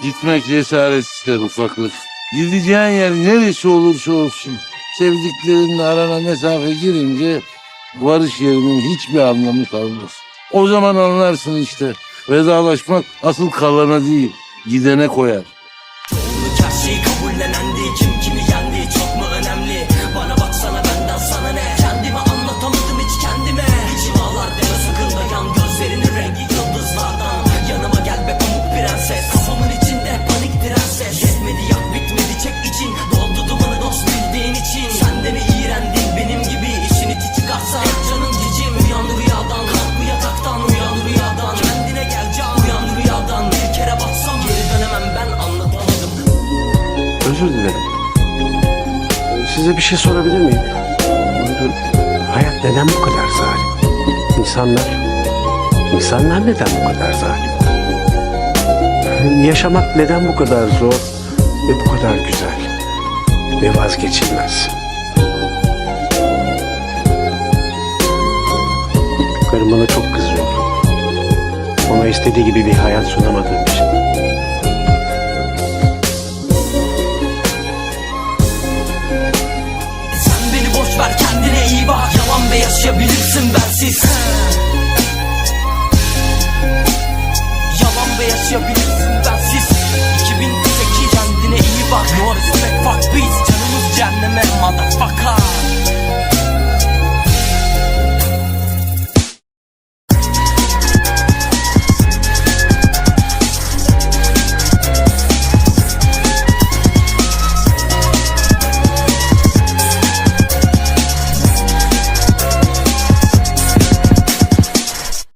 Gitmek cesaret ister ufaklık. Gideceğin yer neresi olursa olsun. Sevdiklerinle arana mesafe girince varış yerinin hiçbir anlamı kalmaz. O zaman anlarsın işte. Vedalaşmak asıl kalana değil, gidene koyar. Her şeyi Özür dilerim. Size bir şey sorabilir miyim? Hayat neden bu kadar zalim? İnsanlar, insanlar neden bu kadar zalim? Yaşamak neden bu kadar zor ve bu kadar güzel ve vazgeçilmez? Karım bana çok kızıyor. Ona istediği gibi bir hayat sunamadığım için. Boş ver kendine iyi bak. Yalan ve yaşayabilirsin bensiz. Yalan ve yaşayabilirsin bensiz. 2008 kendine iyi bak. No respect fuck biz Canımız cehenneme motherfucker